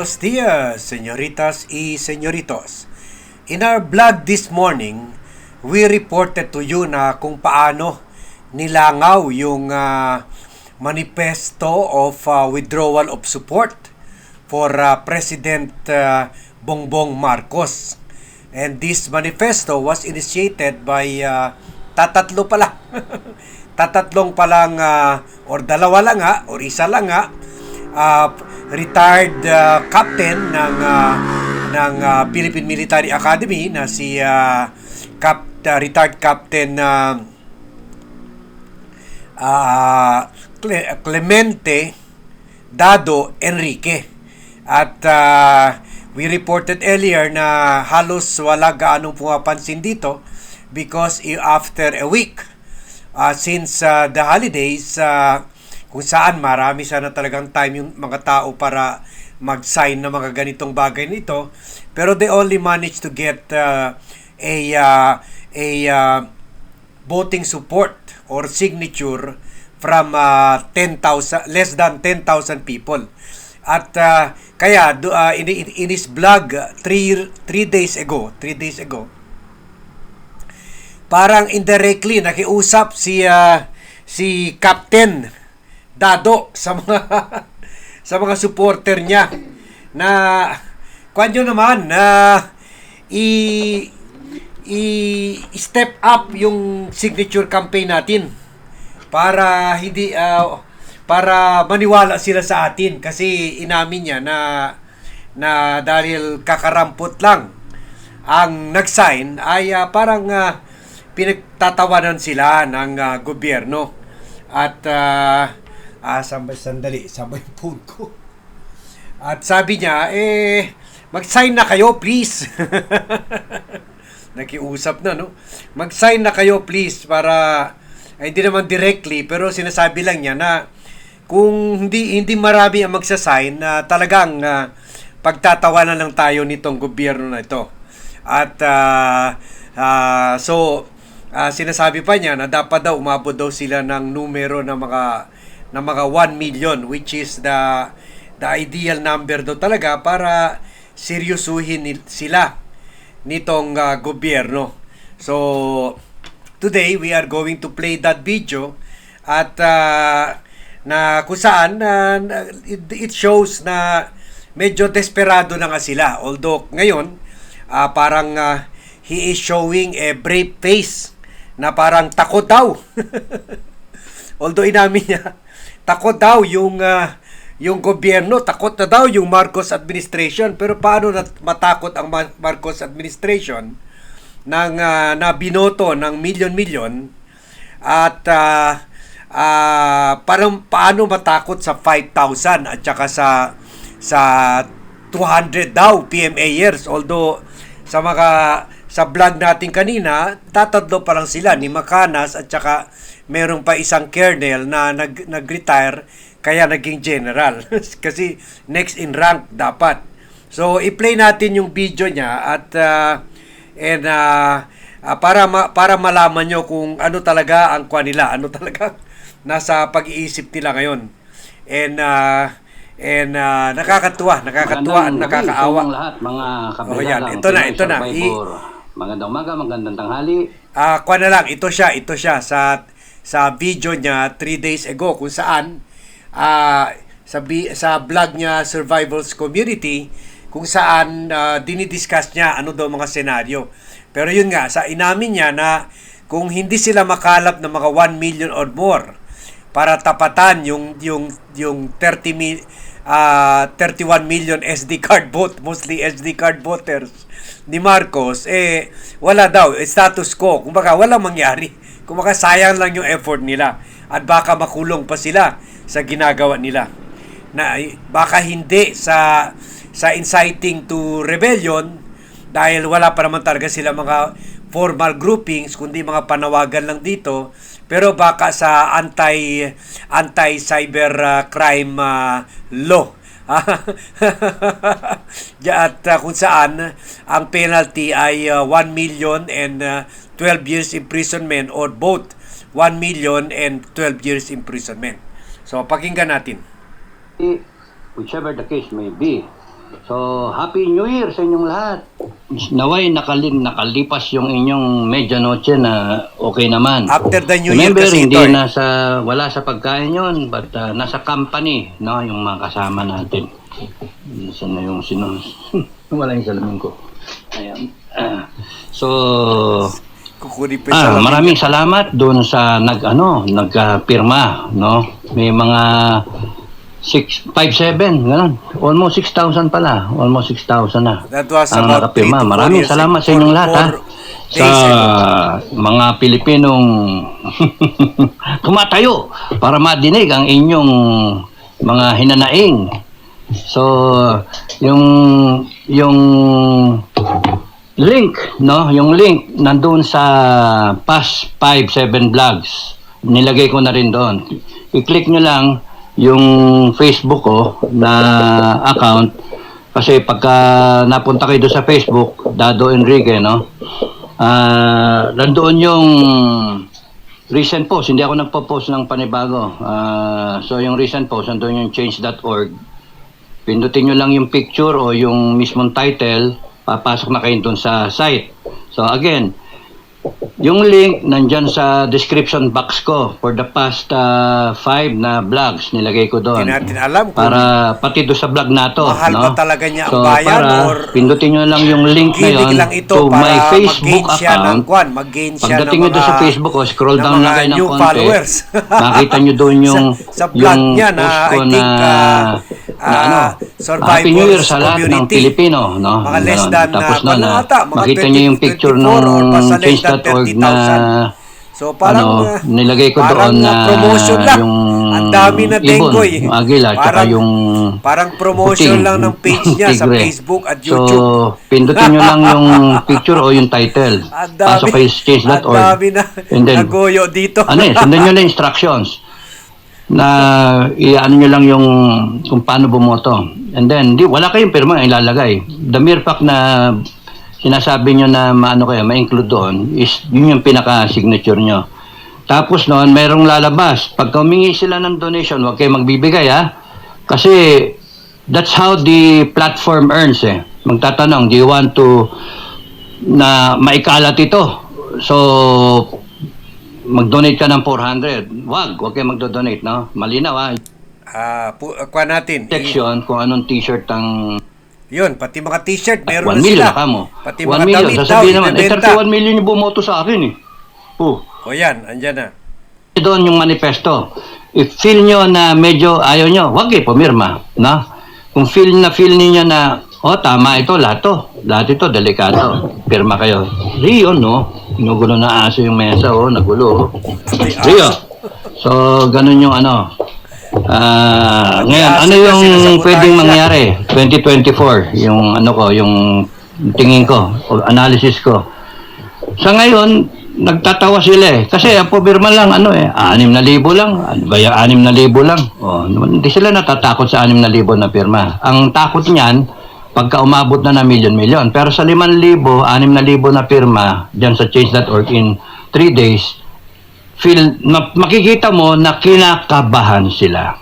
Buenos dias, señoritas y señoritos. In our vlog this morning, we reported to you na kung paano nilangaw yung uh, manifesto of uh, withdrawal of support for uh, President uh, Bongbong Marcos. And this manifesto was initiated by uh, tatatlo pala. tatatlong palang uh, or dalawa lang nga or isa lang nga uh, retired uh, captain ng uh, ng uh, Philippine Military Academy na si uh, Cap, uh, retired captain uh, uh, Clemente Dado Enrique. At uh, we reported earlier na halos wala gaanong pumapansin dito because after a week uh, since uh, the holidays uh, kung saan marami sana talagang time yung mga tao para mag-sign ng mga ganitong bagay nito. Pero they only managed to get uh, a uh, a uh, voting support or signature from uh, 10,000 less than 10,000 people. At uh, kaya uh, in, in his blog 3 3 days ago, 3 days ago, parang indirectly nakiusap si uh, si Captain dado sa mga sa mga supporter niya. Na kwanyo naman na i i step up yung signature campaign natin para hindi uh, para maniwala sila sa atin kasi inamin niya na na dahil kakarampot lang ang nag-sign ay uh, parang uh, pinagtatawanan sila ng uh, gobyerno. At uh, Ah, sambay sandali, sambay yung phone ko. At sabi niya, eh, mag-sign na kayo, please. Nakiusap na, no? Mag-sign na kayo, please, para, ay, hindi naman directly, pero sinasabi lang niya na kung hindi hindi marami ang magsasign na uh, talagang uh, pagtatawanan lang tayo nitong gobyerno na ito. At uh, uh, so uh, sinasabi pa niya na dapat daw umabot daw sila ng numero ng mga na mga 1 million which is the the ideal number do talaga para seryosuhin sila nitong uh, gobyerno. So today we are going to play that video at uh, na kung saan uh, it, shows na medyo desperado na nga sila. Although ngayon uh, parang uh, he is showing a brave face na parang takot daw. Although inamin niya takot daw yung uh, yung gobyerno, takot na daw yung Marcos administration. Pero paano na matakot ang Marcos administration ng uh, na binoto ng milyon-milyon at uh, uh, paano, paano matakot sa 5,000 at saka sa sa 200 daw PMA years although sa mga sa vlog natin kanina, tatatlo pa lang sila ni Makanas at saka meron pa isang colonel na nag, nag-retire kaya naging general. Kasi next in rank dapat. So i-play natin yung video niya at uh, and uh, uh, para ma- para malaman nyo kung ano talaga ang kwa nila, ano talaga nasa pag-iisip nila ngayon. And uh, and uh, nakakatuwa, nakakatuwa at nakakaawa. lahat mga. Oh, yan. Ito na, ito na. I- Magandang umaga, magandang tanghali. Ah, uh, na lang, ito siya, ito siya sa sa video niya 3 days ago kung saan uh, sa sa vlog niya Survivals Community kung saan uh, dinidiscuss niya ano daw mga senaryo. Pero yun nga, sa inamin niya na kung hindi sila makalap ng mga 1 million or more para tapatan yung yung yung 30 mil, uh, 31 million SD card vote, mostly SD card voters ni Marcos, eh, wala daw, eh, status quo. Kumbaga, walang mangyari. Kumbaga, sayang lang yung effort nila. At baka makulong pa sila sa ginagawa nila. Na, eh, baka hindi sa sa inciting to rebellion dahil wala pa naman talaga sila mga formal groupings kundi mga panawagan lang dito pero baka sa anti anti cyber uh, crime uh, law At uh, kung saan ang penalty ay uh, 1 million and uh, 12 years imprisonment or both 1 million and 12 years imprisonment. So pakinggan natin. Whichever the case may be, So, Happy New Year sa inyong lahat. Naway nakalin, nakalipas yung inyong medianoche na okay naman. After the New Year Remember, kasi hindi ito eh. nasa, wala sa pagkain yon but uh, nasa company, no, yung mga kasama natin. Saan na yung sino? wala yung salamin ko. Ayan. Ah, so, Kukunin pa Ah, maraming salamat doon sa nag ano, nagpirma, no? May mga 6 5 7, ganun. Almost 6,000 pala. Almost 6,000 na. That was ang about nakapirma. Maraming salamat sa inyong lahat ha. Sa mga Pilipinong tumatayo para madinig ang inyong mga hinanaing. So, yung yung link, no? Yung link nandun sa past 5-7 vlogs. Nilagay ko na rin doon. I-click nyo lang yung Facebook ko na account kasi pagka napunta kayo doon sa Facebook, Dado Enrique, no? Ah, nandoon yung recent post. Hindi ako nagpo-post ng panibago. Ah, so yung recent post, nandoon yung change.org. Pindutin nyo lang yung picture o yung mismong title, papasok na kayo doon sa site. So again, yung link nandyan sa description box ko for the past uh, five na vlogs nilagay ko doon. Hindi natin alam kung Para pati doon sa vlog na to. mahal no? ba talaga niya ang so, bayan para or pindutin nyo lang yung link na yun lang ito to para my Facebook mag-gain siya ng account. kwan, mag-gain siya Pagdating ng nyo doon sa Facebook ko, scroll ng down mga lang kayo ng new konti. followers. makita nyo doon yung Sa- sa vlog yung niya na, post ko I think, na, ah, na ah, ano, survivors Happy New Year sa lahat ng community. Pilipino. No? Mga less Ganon. than, Tapos ah, nun, ano ah, ata, mga makita 20, nyo yung picture 24 nung or basta less than change.org na 30,000. So parang ano, ah, nilagay ko parang, doon na promotion lang. yung Ang dami na ibon, denggoy. yung agila, Parang- yung Parang promotion puting, lang ng page niya sa tigre. Facebook at YouTube. So, pindutin nyo lang yung picture o yung title. Ang dami, Pasok kayo sa change.org. ang dami na And then, nagoyo dito. ano eh, sundan nyo lang instructions na i-ano nyo lang yung kung paano bumoto. And then, di, wala kayong pirma ilalagay. The mere fact na sinasabi nyo na maano kayo, ma-include doon, is yun yung pinaka-signature nyo. Tapos noon, merong lalabas. Pag humingi sila ng donation, huwag kayo magbibigay ha. Kasi that's how the platform earns eh. Magtatanong, do you want to na maikalat ito? So, mag-donate ka ng 400. Wag, wag kayo magdo-donate, no? Malinaw ha. Ah, pu- kuha natin. Section kung anong t-shirt ang Yun, pati mga t-shirt, 1 meron na million sila. na kamo. Pati 1 mga million. damit daw, Sasabihin naman, eh, ibebenta. 31 million yung bumoto sa akin eh. Oh, O yan, andyan na. doon yung manifesto. If feel nyo na medyo ayaw nyo, wag kayo pumirma. Na? Kung feel na feel niyo na, oh tama ito, lahat to. Lahat ito, delikado. Pirma kayo. Rio, no? Ginugulo na aso yung mesa, oh, nagulo. oh. Rio. So, ganun yung ano. Ah, ngayon, ano yung pwedeng mangyari? 2024, yung ano ko, yung tingin ko, o analysis ko. Sa ngayon, nagtatawa sila eh. Kasi ang pumirma lang, ano eh, 6,000 lang. Ano ba yung 6,000 lang? Oh, hindi sila natatakot sa 6,000 na pirma. Ang takot niyan, pagka umabot na na milyon-milyon. Pero sa 5,000, 6,000 na pirma, dyan sa change.org in 3 days, feel, ma- makikita mo na kinakabahan sila.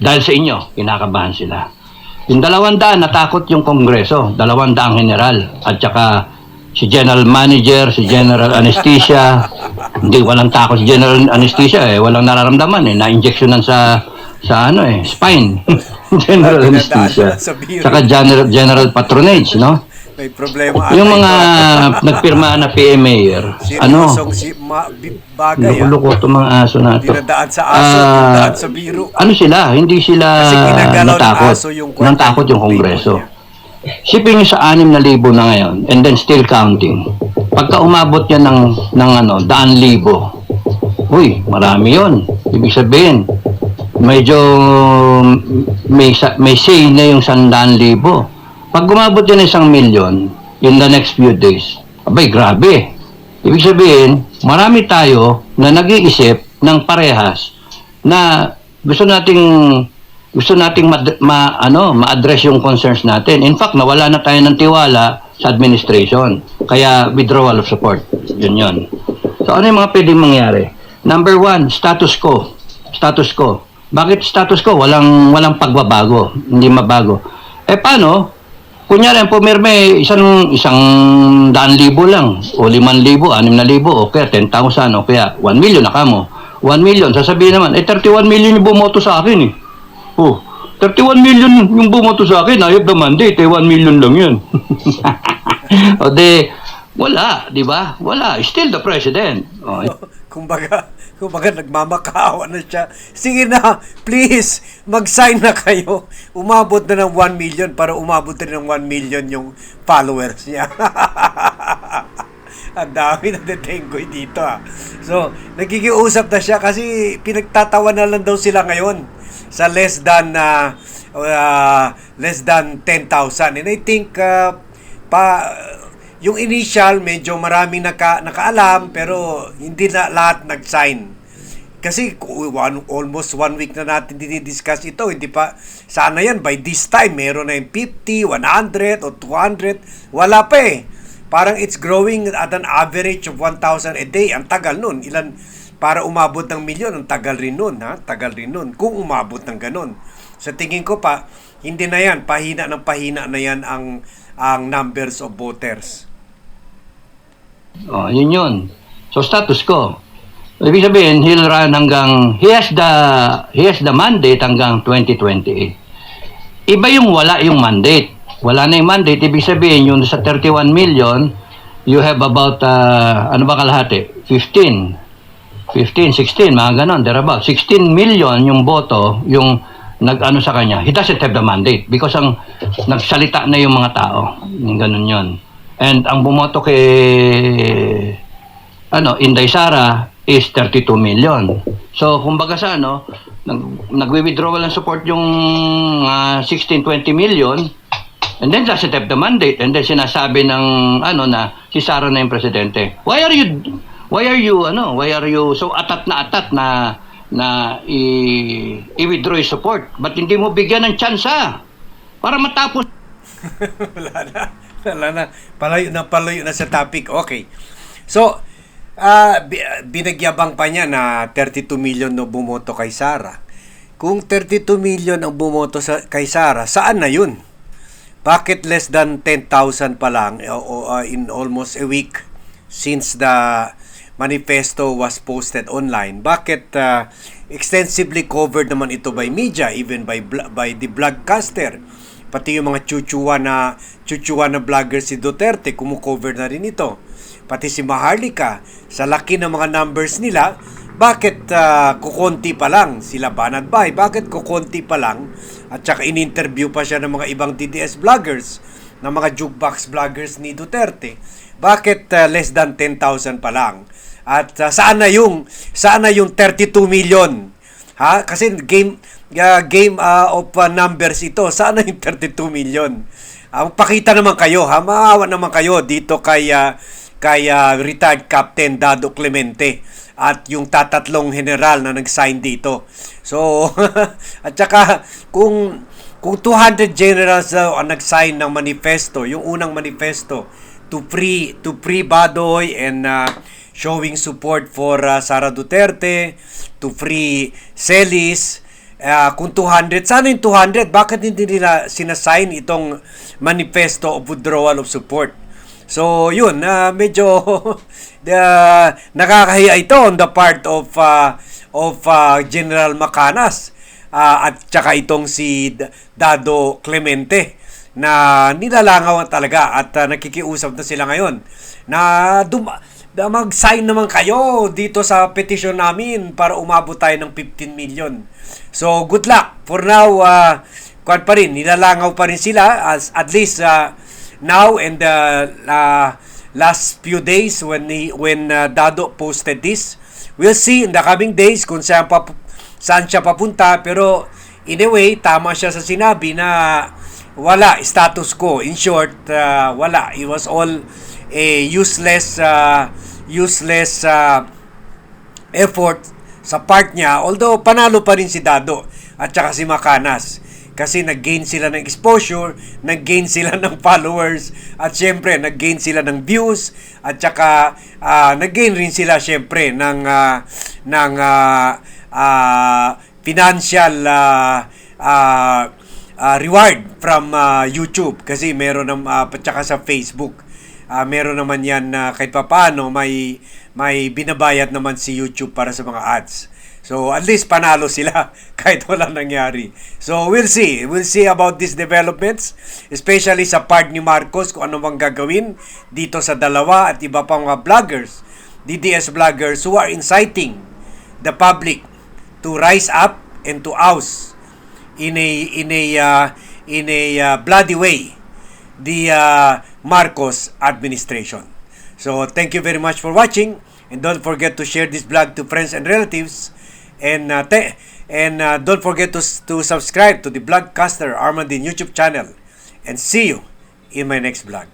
Dahil sa inyo, kinakabahan sila. Yung dalawang daan, natakot yung kongreso. Dalawang daang general. At saka si general manager, si general anesthesia. Hindi, walang takot si general anesthesia eh. Walang nararamdaman eh. Na-injectionan sa sa ano eh, spine. general anesthesia. Saka general, general patronage, no? May problema. Yung mga nagpirma na PMA, Si ano, si ma, bagay. ah. Loko-loko itong mga aso na ito. Dinadaan sa aso, dinadaan sa biro. Ano sila? Hindi sila ng natakot. aso yung Nang takot yung kongreso. Sipin nyo sa 6,000 na ngayon and then still counting. Pagka umabot yan ng, ng ano, daan libo, uy, marami yon. Ibig sabihin, medyo may, may say na yung sandaan libo. Pag umabot yan ng isang milyon in the next few days, abay, grabe. Ibig sabihin, marami tayo na nag-iisip ng parehas na gusto nating gusto nating ma, ma ano ma-address yung concerns natin. In fact, nawala na tayo ng tiwala sa administration. Kaya withdrawal of support. Yun yun. So ano yung mga pwedeng mangyari? Number one, status quo. Status quo. Bakit status quo? Walang walang pagbabago, hindi mabago. Eh paano? Kunyari, ang pumirme, isang, isang daan libo lang, o liman libo, anim na libo, o kaya 10,000, o kaya 1 million na kamo. 1 million, sasabihin naman, eh 31 million yung bumoto sa akin eh. Oh, 31 million yung bumoto sa akin, I have the mandate, eh 1 million lang yun. o de, wala, di ba? Wala, still the president. Oh, kumbaga, kumbaga nagmamakaawa na siya. Sige na, please, mag-sign na kayo. Umabot na ng 1 million para umabot na ng 1 million yung followers niya. Ang dami na detengoy dito ah. So, nagigiusap na siya kasi pinagtatawa na lang daw sila ngayon sa less than uh, uh, less than 10,000. And I think uh, pa yung initial medyo maraming naka, nakaalam pero hindi na lahat nag-sign. Kasi one, almost one week na natin dinidiscuss ito. Hindi pa, sana yan, by this time, meron na yung 50, 100, o 200. Wala pa eh. Parang it's growing at an average of 1,000 a day. Ang tagal nun. Ilan, para umabot ng milyon, ang tagal rin nun. Ha? Tagal rin nun. Kung umabot ng ganun. Sa tingin ko pa, hindi na yan. Pahina ng pahina na yan ang, ang numbers of voters. Oh, yun yun. So status ko. Ibig sabihin, he'll run hanggang, he has the, he has the mandate hanggang 2028. Iba yung wala yung mandate. Wala na yung mandate, ibig sabihin, yung sa 31 million, you have about, uh, ano ba kalahati? 15. 15, 16, mga ganon, thereabout. 16 million yung boto, yung nag-ano sa kanya. He doesn't have the mandate because ang nagsalita na yung mga tao. Ganon yun. And ang bumoto kay ano, Inday Sara is 32 million. So, kumbaga sa ano, nag, nagwi-withdrawal ng support yung ah, 16, 20 million and then have the mandate and then sinasabi ng ano na si Sara na yung presidente. Why are you why are you ano, why are you so atat na atat na na i, i-withdraw yung support? Ba't hindi mo bigyan ng tsansa para matapos Wala na. Wala na. Palayo na palayo na sa topic. Okay. So, ah bi- binagyabang pa niya na 32 million no bumoto kay Sara. Kung 32 million ang bumoto sa, kay Sara, saan na yun? Bakit less than 10,000 pa lang uh, uh, in almost a week since the manifesto was posted online? Bakit uh, extensively covered naman ito by media, even by by the blogcaster? Pati yung mga chuchuwa na chuchuwa na vlogger si Duterte, kumukover na rin ito. Pati si Maharlika, sa laki ng mga numbers nila, bakit ah, kukonti pa lang sila Banat Bay? Bakit kukonti pa lang? At saka in-interview pa siya ng mga ibang DDS vloggers, ng mga jukebox vloggers ni Duterte. Bakit ah, less than 10,000 pa lang? At ah, saan na yung saan na yung 32 million? Ha? Kasi game uh, game uh, of uh, numbers ito. Sana yung 32 million. Ang pakita naman kayo, ha? Maawa naman kayo dito kay uh, kay uh, retired Captain Dado Clemente at yung tatatlong general na nag-sign dito. So, at saka kung kung 200 generals daw ang nag-sign ng manifesto, yung unang manifesto to free to free Badoy and uh, showing support for uh, Sara Duterte, to free Celis, uh, kung 200, sana yung 200, bakit hindi nila sinasign itong manifesto of withdrawal of support? So, yun, uh, medyo uh, nakakahiya ito on the part of uh, of uh, General Macanas. Uh, at saka itong si Dado Clemente na nilalangaw talaga at uh, nakikiusap na sila ngayon. Na dum- na mag-sign naman kayo dito sa petition namin para umabot tayo ng 15 million. So, good luck. For now, uh, kwan pa rin, nilalangaw pa rin sila as at least uh, now and the uh, last few days when he, when uh, Dado posted this. We'll see in the coming days kung saan, pa, saan siya papunta pero in a way, tama siya sa sinabi na wala, status quo. In short, uh, wala. It was all a useless uh, useless uh, effort sa part niya. Although, panalo pa rin si Dado at saka si Makanas. Kasi nag-gain sila ng exposure, nag-gain sila ng followers, at syempre, nag-gain sila ng views, at saka uh, nag-gain rin sila syempre ng, uh, ng uh, uh, financial uh, uh, uh, reward from uh, YouTube kasi meron ng uh, tsaka sa Facebook. Ah, meron naman yan na kahit papaano may may binabayad naman si YouTube para sa mga ads. So at least panalo sila kahit wala nangyari. So we'll see. We'll see about these developments, especially sa part ni Marcos kung ano bang gagawin dito sa dalawa at iba pang mga vloggers, DDS vloggers who are inciting the public to rise up and to oust in a in a uh, in a uh, bloody way the uh, Marcos administration. So thank you very much for watching and don't forget to share this vlog to friends and relatives and uh, and uh, don't forget to to subscribe to the Vlogcaster Armandin YouTube channel and see you in my next vlog.